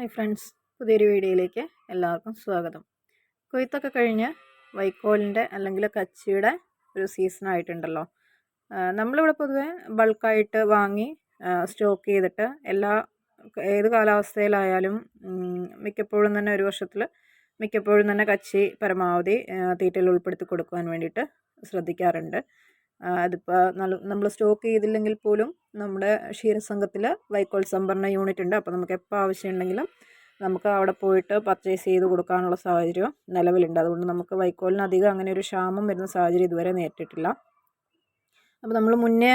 Hi friends പുതിയൊരു വീഡിയോയിലേക്ക് എല്ലാവർക്കും സ്വാഗതം. കൊയ്ത്തൊക്കെ കഴിഞ്ഞ് വൈക്കോലിന്റെ അല്ലെങ്കിൽ കച്ചിയുടെ ഒരു സീസണായിട്ടുണ്ടല്ലോ നമ്മളിവിടെ പൊതുവെ ബൾക്കായിട്ട് വാങ്ങി സ്റ്റോക്ക് ചെയ്തിട്ട് എല്ലാ ഏത് കാലാവസ്ഥയിലായാലും മിക്കപ്പോഴും തന്നെ ഒരു വർഷത്തിൽ മിക്കപ്പോഴും തന്നെ കച്ചി പരമാവധി തീറ്റയിൽ ഉൾപ്പെടുത്തി കൊടുക്കുവാൻ വേണ്ടിയിട്ട് ശ്രദ്ധിക്കാറുണ്ട്. അതിപ്പോൾ നമ്മൾ സ്റ്റോക്ക് ചെയ്തില്ലെങ്കിൽ പോലും നമ്മുടെ ക്ഷീരസംഘത്തിൽ വൈക്കോൽ സംഭരണ യൂണിറ്റ് ഉണ്ട്. അപ്പോൾ നമുക്ക് എപ്പോൾ ആവശ്യമുണ്ടെങ്കിലും നമുക്ക് അവിടെ പോയിട്ട് പർച്ചേസ് ചെയ്ത് കൊടുക്കാനുള്ള സാഹചര്യം നിലവിലുണ്ട്. അതുകൊണ്ട് നമുക്ക് വൈക്കോലിന് അധികം അങ്ങനെ ഒരു ക്ഷാമം വരുന്ന സാഹചര്യം ഇതുവരെ നേരിട്ടിട്ടില്ല. അപ്പോൾ നമ്മൾ മുന്നേ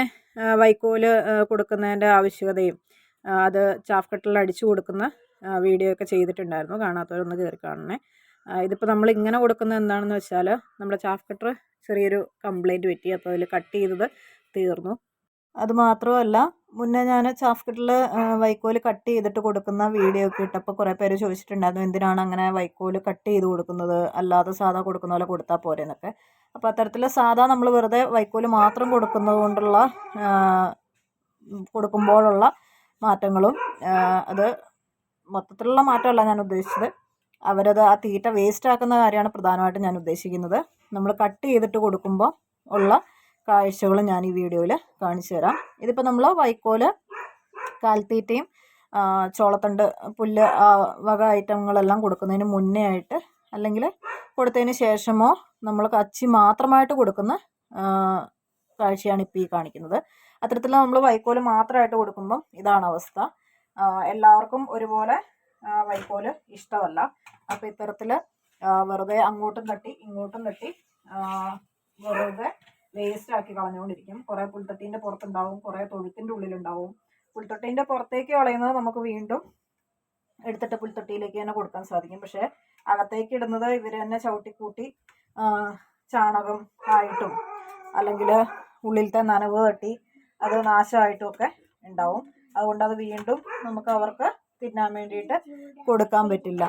വൈക്കോൽ കൊടുക്കുന്നതിന്റെ ആവശ്യകതയും അത് ചാഫ് കട്ടറിൽ അടിച്ചു കൊടുക്കുന്ന വീഡിയോ ഒക്കെ ചെയ്തിട്ടുണ്ടായിരുന്നു. കാണാത്തവരൊന്ന് കയറി കാണണേ. ഇതിപ്പോൾ നമ്മൾ ഇങ്ങനെ കൊടുക്കുന്നത് എന്താണെന്ന് വെച്ചാൽ നമ്മുടെ ചാഫ് കട്ടർ ചെറിയൊരു കംപ്ലൈന്റ് പറ്റി അപ്പോൾ അതിൽ കട്ട് ചെയ്തത് തീർന്നു. അത് മാത്രമല്ല മുന്നേ ഞാൻ ചാഫ്കിട്ടിൽ വൈക്കോൽ കട്ട് ചെയ്തിട്ട് കൊടുക്കുന്ന വീഡിയോ ഒക്കെ ഇട്ടപ്പോൾ കുറേ പേര് ചോദിച്ചിട്ടുണ്ടായിരുന്നു എന്തിനാണ് അങ്ങനെ വൈക്കോൽ കട്ട് ചെയ്ത് കൊടുക്കുന്നത്? അല്ലാതെ സാധാ കൊടുക്കുന്ന പോലെ കൊടുത്താൽ പോരെ എന്നൊക്കെ. അപ്പോൾ അത്തരത്തിൽ സാധാ നമ്മൾ വെറുതെ വൈക്കോൽ മാത്രം കൊടുക്കുന്നത് കൊണ്ടുള്ള കൊടുക്കുമ്പോഴുള്ള മാറ്റങ്ങളും അത് മൊത്തത്തിലുള്ള മാറ്റമല്ല ഞാൻ ഉദ്ദേശിച്ചത്. അവരത് ആ തീറ്റ വേസ്റ്റ് ആക്കുന്ന കാര്യമാണ് പ്രധാനമായിട്ടും ഞാൻ ഉദ്ദേശിക്കുന്നത്. നമ്മൾ കട്ട് ചെയ്തിട്ട് കൊടുക്കുമ്പോൾ ഉള്ള കാഴ്ചകൾ ഞാൻ ഈ വീഡിയോയിൽ കാണിച്ചു തരാം. ഇതിപ്പോൾ നമ്മൾ വൈക്കോൽ കാൽത്തീറ്റയും ചോളത്തണ്ട് പുല്ല് വക ഐറ്റങ്ങളെല്ലാം കൊടുക്കുന്നതിന് മുന്നേ ആയിട്ട് അല്ലെങ്കിൽ കൊടുത്തതിന് ശേഷമോ നമ്മൾ കച്ചി മാത്രമായിട്ട് കൊടുക്കുന്ന കാഴ്ചയാണ് ഇപ്പോൾ ഈ കാണിക്കുന്നത്. അത്തരത്തിൽ നമ്മൾ വൈക്കോൽ മാത്രമായിട്ട് കൊടുക്കുമ്പം ഇതാണ് അവസ്ഥ. എല്ലാവർക്കും ഒരുപോലെ വൈക്കോൽ ഇഷ്ടമല്ല. അപ്പോൾ ഇത്തരത്തിൽ വെറുതെ അങ്ങോട്ടും തട്ടി ഇങ്ങോട്ടും തട്ടി വെറുതെ വേസ്റ്റ് ആക്കി കളഞ്ഞുകൊണ്ടിരിക്കും. കുറേ പുൽത്തട്ടീന്റെ പുറത്തുണ്ടാവും കുറേ തൊഴുത്തിന്റെ ഉള്ളിലുണ്ടാവും. പുൽത്തൊട്ടീന്റെ പുറത്തേക്ക് കളയുന്നത് നമുക്ക് വീണ്ടും എടുത്തിട്ട് പുൽത്തൊട്ടിയിലേക്ക് തന്നെ കൊടുക്കാൻ സാധിക്കും. പക്ഷേ അകത്തേക്ക് ഇടുന്നത് ഇവർ തന്നെ ചവിട്ടിക്കൂട്ടി ചാണകം ആയിട്ടും അല്ലെങ്കിൽ ഉള്ളിലത്തെ നനവ് തട്ടി അത് നാശമായിട്ടും ഒക്കെ ഉണ്ടാവും. അതുകൊണ്ട് അത് വീണ്ടും നമുക്ക് അവർക്ക് തിന്നാൻ വേണ്ടിയിട്ട് കൊടുക്കാൻ പറ്റില്ല.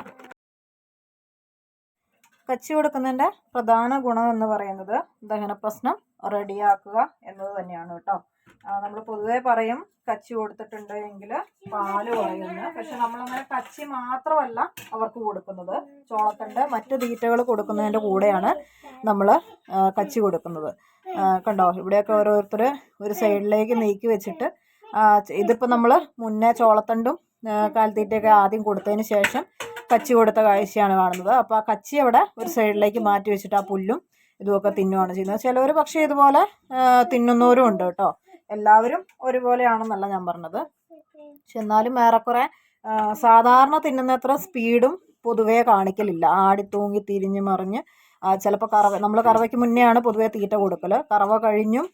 കച്ചി കൊടുക്കുന്നതിന്റെ പ്രധാന ഗുണം എന്ന് പറയുന്നത് ദഹന പ്രശ്നം റെഡിയാക്കുക എന്നത് തന്നെയാണ് കേട്ടോ. നമ്മൾ പൊതുവേ പറയും കച്ചി കൊടുത്തിട്ടുണ്ട് എങ്കിൽ പാൽ കുറയുന്നു പക്ഷെ നമ്മളങ്ങനെ കച്ചി മാത്രമല്ല അവർക്ക് കൊടുക്കുന്നത്. ചോളത്തിന്റെ മറ്റ് തീറ്റകൾ കൊടുക്കുന്നതിന്റെ കൂടെയാണ് നമ്മൾ കച്ചി കൊടുക്കുന്നത്. കണ്ടോ? ഇവിടെയൊക്കെ ഓരോരുത്തർ ഒരു സൈഡിലേക്ക് നീക്കി വെച്ചിട്ട് ഇതിപ്പോൾ നമ്മൾ മുന്നേ ചോളത്തണ്ടും കാലിത്തീറ്റയൊക്കെ ആദ്യം കൊടുത്തതിന് ശേഷം കച്ചി കൊടുത്ത കാഴ്ചയാണ് കാണുന്നത്. അപ്പോൾ ആ കച്ചി അവിടെ ഒരു സൈഡിലേക്ക് മാറ്റി വെച്ചിട്ട് ആ പുല്ലും ഇതുമൊക്കെ തിന്നുവാണ് ചെയ്യുന്നത്. ചിലവർ പക്ഷേ ഇതുപോലെ തിന്നുന്നവരും ഉണ്ട് കേട്ടോ. എല്ലാവരും ഒരുപോലെയാണെന്നല്ല ഞാൻ പറഞ്ഞത്. പക്ഷെ എന്നാലും ഏറെക്കുറെ സാധാരണ തിന്നുന്നത്ര സ്പീഡും പൊതുവേ കാണിക്കലില്ല. ആടി തൂങ്ങി തിരിഞ്ഞ് മറിഞ്ഞ് ചിലപ്പോൾ കറവ നമ്മൾ കറവയ്ക്ക് മുന്നെയാണ് പൊതുവേ തീറ്റ കൊടുക്കൽ കറവ കഴിഞ്ഞും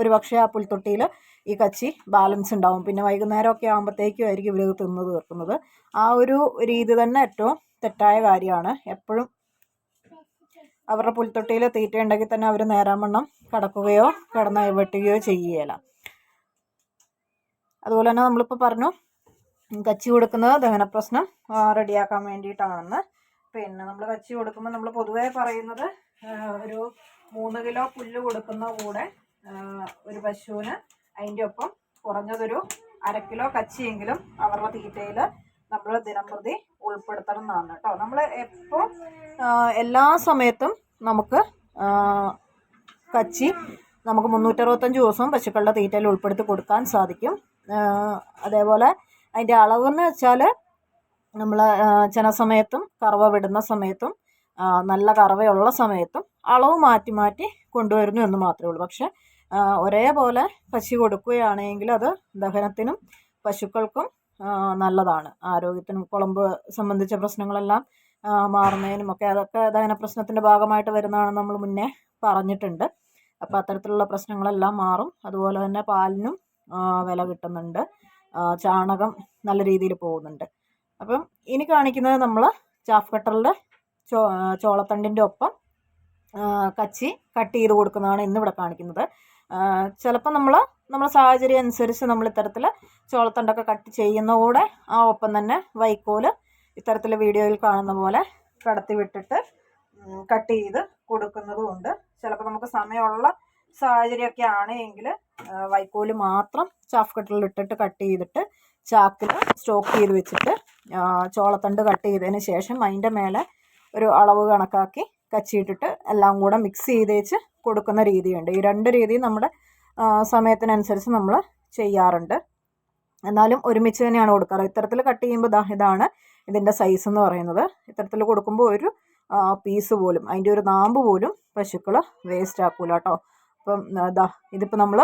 ഒരു പക്ഷേ ആ പുൽത്തൊട്ടിയിൽ ഈ കച്ചി ബാലൻസ് ഉണ്ടാവും. പിന്നെ വൈകുന്നേരമൊക്കെ ആകുമ്പോഴത്തേക്കും ആയിരിക്കും ഇവർ തിന്ന് തീർക്കുന്നത്. ആ ഒരു രീതി തന്നെ ഏറ്റവും തെറ്റായ കാര്യമാണ്. എപ്പോഴും അവരുടെ പുൽത്തൊട്ടിയിൽ തീറ്റയുണ്ടെങ്കിൽ തന്നെ അവർ നേരാമണ്ണം കടക്കുകയോ കിടന്ന് വെട്ടുകയോ ചെയ്യുകയില്ല അതുപോലെ തന്നെ നമ്മളിപ്പോൾ പറഞ്ഞു കച്ചി കൊടുക്കുന്നത് ദഹന പ്രശ്നം റെഡിയാക്കാൻ വേണ്ടിയിട്ടാണെന്ന്. പിന്നെ നമ്മൾ കച്ചി കൊടുക്കുമ്പോൾ നമ്മൾ പൊതുവേ പറയുന്നത് ഒരു മൂന്ന് കിലോ പുല്ല് കൊടുക്കുന്ന കൂടെ ഒരു പശുവിന് അതിന്റെ ഒപ്പം കുറഞ്ഞതൊരു അര കിലോ കച്ചിയെങ്കിലും അവരുടെ തീറ്റയിൽ നമ്മൾ ദിനംപ്രതി ഉൾപ്പെടുത്തണം എന്നാണ് കേട്ടോ. നമ്മൾ എപ്പോൾ എല്ലാ സമയത്തും നമുക്ക് കച്ചി നമുക്ക് മുന്നൂറ്ററുപത്തഞ്ച് ദിവസവും പശുക്കളുടെ തീറ്റയിൽ ഉൾപ്പെടുത്തി കൊടുക്കാൻ സാധിക്കും. അതേപോലെ അതിന്റെ അളവെന്ന് വെച്ചാൽ നമ്മൾ ചില സമയത്തും കറവ വിടുന്ന സമയത്തും നല്ല കറവയുള്ള സമയത്തും അളവ് മാറ്റി മാറ്റി കൊണ്ടുവരുന്നു എന്ന് മാത്രമേ ഉള്ളൂ. പക്ഷേ ഒരേപോലെ പശി കൊടുക്കുകയാണെങ്കിൽ അത് ദഹനത്തിനും പശുക്കൾക്കും നല്ലതാണ്. ആരോഗ്യത്തിനും കുളമ്പ് സംബന്ധിച്ച പ്രശ്നങ്ങളെല്ലാം മാറുന്നതിനും ഒക്കെ അതൊക്കെ ദഹന പ്രശ്നത്തിന്റെ ഭാഗമായിട്ട് വരുന്നതാണെന്ന് നമ്മൾ മുന്നേ പറഞ്ഞിട്ടുണ്ട്. അപ്പോൾ അത്തരത്തിലുള്ള പ്രശ്നങ്ങളെല്ലാം മാറും. അതുപോലെ തന്നെ പാലിനും വില കിട്ടുന്നുണ്ട്. ചാണകം നല്ല രീതിയിൽ പോകുന്നുണ്ട്. അപ്പം ഇനി കാണിക്കുന്നത് നമ്മൾ ചാഫ് കട്ടറിന്റെ ചോ ചോളത്തണ്ടിന്റെ ഒപ്പം കച്ചി കട്ട് ചെയ്ത് കൊടുക്കുന്നതാണ് ഇന്നിവിടെ കാണിക്കുന്നത്. ചിലപ്പോൾ നമ്മൾ നമ്മുടെ സാഹചര്യം അനുസരിച്ച് നമ്മൾ ഇത്തരത്തിൽ ചോളത്തണ്ടൊക്കെ കട്ട് ചെയ്യുന്ന കൂടെ ആ ഒപ്പം തന്നെ വൈക്കോൽ ഇത്തരത്തിൽ വീഡിയോയിൽ കാണുന്ന പോലെ കടത്തി വിട്ടിട്ട് കട്ട് ചെയ്ത് കൊടുക്കുന്നതുമുണ്ട് ചിലപ്പോൾ നമുക്ക് സമയമുള്ള സാഹചര്യമൊക്കെ ആണെങ്കിൽ വൈക്കോൽ മാത്രം ചാഫ് കട്ടറിൽ ഇട്ടിട്ട് കട്ട് ചെയ്തിട്ട് ചാക്കിൽ സ്റ്റോക്ക് ചെയ്ത് വെച്ചിട്ട് ചോളത്തണ്ട് കട്ട് ചെയ്തതിന് ശേഷം അതിന്റെ മേലെ ഒരു അളവ് കണക്കാക്കി കച്ചിയിട്ടിട്ട് എല്ലാം കൂടെ മിക്സ് ചെയ്തേച്ച് കൊടുക്കുന്ന രീതിയുണ്ട്. ഈ രണ്ട് രീതിയും നമ്മുടെ സമയത്തിനനുസരിച്ച് നമ്മൾ ചെയ്യാറുണ്ട്. എന്നാലും ഒരുമിച്ച് തന്നെയാണ് കൊടുക്കാറ്. ഇത്തരത്തിൽ കട്ട് ചെയ്യുമ്പോൾ ദാ ഇതാണ് ഇതിന്റെ സൈസ് എന്ന് പറയുന്നത്. ഇത്തരത്തിൽ കൊടുക്കുമ്പോൾ ഒരു പീസ് പോലും അതിന്റെ ഒരു നാമ്പ് പോലും പശുക്കൾ വേസ്റ്റ് ആക്കൂല കേട്ടോ അപ്പം ദാ ഇതിപ്പോൾ നമ്മൾ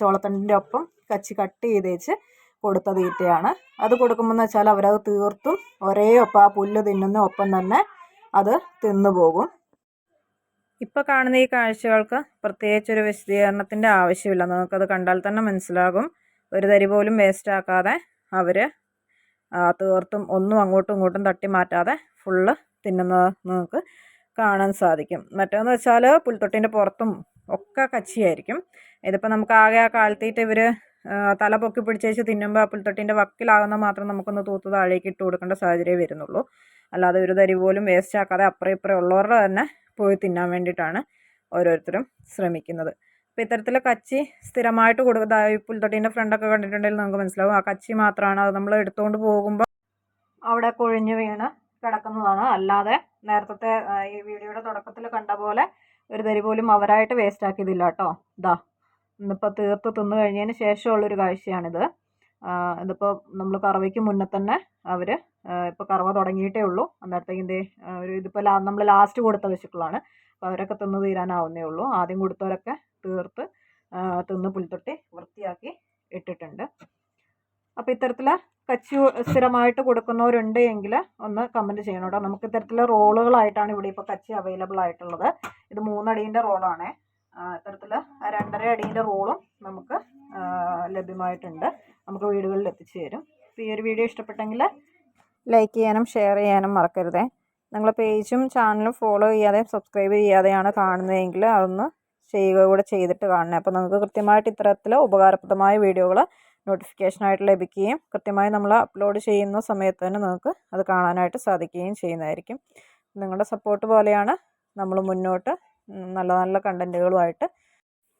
ചോളത്തണ്ടിന്റെ ഒപ്പം കച്ചി കട്ട് ചെയ്തേച്ച് കൊടുത്ത തീറ്റയാണ്. അത് കൊടുക്കുമ്പോൾ എന്ന് വെച്ചാൽ അവരത് തീർത്തും ഒരേ ഒപ്പം ആ പുല്ല് തിന്നുന്ന ഒപ്പം തന്നെ അത് തിന്നുപോകും ഇപ്പോൾ കാണുന്ന ഈ കാഴ്ചകൾക്ക് പ്രത്യേകിച്ചൊരു വിശദീകരണത്തിന്റെ ആവശ്യമില്ല. നിങ്ങൾക്കത് കണ്ടാൽ തന്നെ മനസ്സിലാകും. ഒരു തരി പോലും വേസ്റ്റ് ആക്കാതെ അവർ തീർത്തും ഒന്നും അങ്ങോട്ടും ഇങ്ങോട്ടും തട്ടി മാറ്റാതെ ഫുള്ള് തിന്നുന്നത് നിങ്ങൾക്ക് കാണാൻ സാധിക്കും. മറ്റേന്ന് വെച്ചാൽ പുൽത്തൊട്ടിന്റെ പുറത്തും ഒക്കെ കച്ചിയായിരിക്കും. ഇതിപ്പോൾ നമുക്ക് ആകെ ആ കാലത്തീറ്റ് ഇവർ തല പൊക്കി പിടിച്ചേച്ച് തിന്നുമ്പോൾ ആ പുൽത്തൊട്ടിന്റെ വക്കിലാകുന്ന മാത്രം നമുക്കൊന്ന് തൂത്ത് താഴേക്ക് ഇട്ട് കൊടുക്കേണ്ട സാഹചര്യമേ വരുന്നുള്ളൂ. അല്ലാതെ ഒരു തരി പോലും വേസ്റ്റ് ആക്കാതെ അപ്പുറം ഇപ്പുറം ഉള്ളവരുടെ തന്നെ പോയി തിന്നാൻ വേണ്ടിയിട്ടാണ് ഓരോരുത്തരും ശ്രമിക്കുന്നത്. അപ്പോൾ ഇത്തരത്തിൽ കച്ചി സ്ഥിരമായിട്ട് കൊടുക്കുക ഈ പുൽത്തൊട്ടീന്റെ ഫ്രണ്ടൊക്കെ കണ്ടിട്ടുണ്ടെങ്കിൽ നമുക്ക് മനസ്സിലാവും. ആ കച്ചി മാത്രമാണ് അത് നമ്മൾ എടുത്തുകൊണ്ട് പോകുമ്പോൾ അവിടെ കൊഴിഞ്ഞ് വീണ് കിടക്കുന്നതാണ്. അല്ലാതെ നേരത്തെ ഈ വീഡിയോയുടെ തുടക്കത്തിൽ കണ്ട പോലെ ഒരു തരി പോലും അവരായിട്ട് വേസ്റ്റ് ആക്കിയതില്ല കേട്ടോ. ഇതാ ഇന്നിപ്പോൾ തീർത്ത് തിന്നു കഴിഞ്ഞതിന് ശേഷമുള്ളൊരു കാഴ്ചയാണിത്. ഇതിപ്പോൾ നമ്മൾ കറവയ്ക്ക് മുന്നേ തന്നെ അവർ ഇപ്പോൾ കറവ തുടങ്ങിയിട്ടേ ഉള്ളൂ. അന്നേരത്തേക്കും ദേ ഒരു ഇതിപ്പോൾ ലാ നമ്മൾ ലാസ്റ്റ് കൊടുത്ത പശുക്കളാണ് അപ്പോൾ അവരൊക്കെ തിന്ന് തീരാനാവുന്നേ ഉള്ളൂ. ആദ്യം കൊടുത്തവരൊക്കെ തീർത്ത് തിന്ന് പുൽത്തൊട്ടി വൃത്തിയാക്കി ഇട്ടിട്ടുണ്ട്. അപ്പോൾ ഇത്തരത്തിൽ കച്ചി സ്ഥിരമായിട്ട് കൊടുക്കുന്നവരുണ്ട് എങ്കിൽ ഒന്ന് കമന്റ് ചെയ്യണം കേട്ടോ നമുക്ക് ഇത്തരത്തിലെ റോളുകളായിട്ടാണ് ഇവിടെ ഇപ്പോൾ കച്ചി അവൈലബിൾ ആയിട്ടുള്ളത്. ഇത് മൂന്നടീന്റെ റോളാണ്. ഇത്തരത്തിൽ രണ്ടര അടീന്റെ റോളും നമുക്ക് ലഭ്യമായിട്ടുണ്ട്. നമുക്ക് വീടുകളിൽ എത്തിച്ചു തരും. ഈ ഒരു വീഡിയോ ഇഷ്ടപ്പെട്ടെങ്കിൽ ലൈക്ക് ചെയ്യാനും ഷെയർ ചെയ്യാനും മറക്കരുതേ. നിങ്ങൾ പേജും ചാനലും ഫോളോ ചെയ്യാതെ സബ്സ്ക്രൈബ് ചെയ്യാതെയാണ് കാണുന്നതെങ്കിൽ അതൊന്ന് ചെയ്യുക കൂടെ ചെയ്തിട്ട് കാണണേ. അപ്പോൾ നിങ്ങൾക്ക് കൃത്യമായിട്ട് ഇത്തരത്തിൽ ഉപകാരപ്രദമായ വീഡിയോകൾ നോട്ടിഫിക്കേഷനായിട്ട് ലഭിക്കുകയും കൃത്യമായി നമ്മൾ അപ്ലോഡ് ചെയ്യുന്ന സമയത്ത് തന്നെ നിങ്ങൾക്ക് അത് കാണാനായിട്ട് സാധിക്കുകയും ചെയ്യുന്നതായിരിക്കും. നിങ്ങളുടെ സപ്പോർട്ട് പോലെയാണ് നമ്മൾ മുന്നോട്ട് നല്ല നല്ല കണ്ടന്റുകളുമായിട്ട്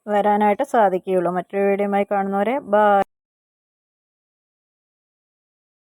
വരാനായിട്ട് സാധിക്കുകയുള്ളൂ. മറ്റൊരു വീഡിയോയുമായി കാണുന്നവരെ ബൈ